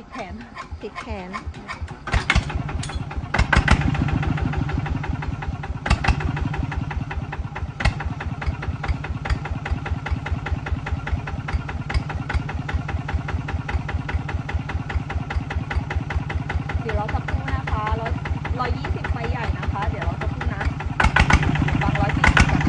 ติดแขน ติดแขน เดี๋ยวเราสักครู่นะคะร้อยร้อยยี่สิบไฟใหญ่นะคะ เดี๋ยวเราสักครู่นะฟังร้อยสี่สิบก่อน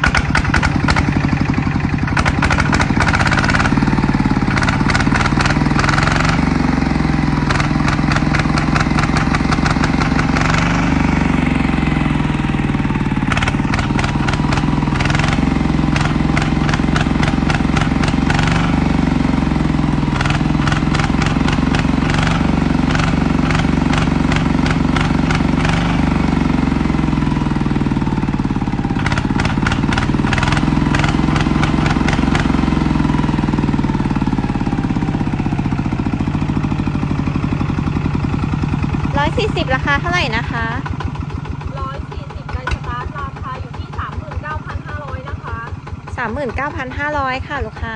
ร้อยสี่สิบราคาเท่าไหร่นะคะ ร้อยสี่สิบไดสตาร์ทราคาอยู่ที่สามหมื่นเก้าพันห้าร้อยนะคะสามหมื่นเก้าพันห้าร้อยค่ะลูกค้า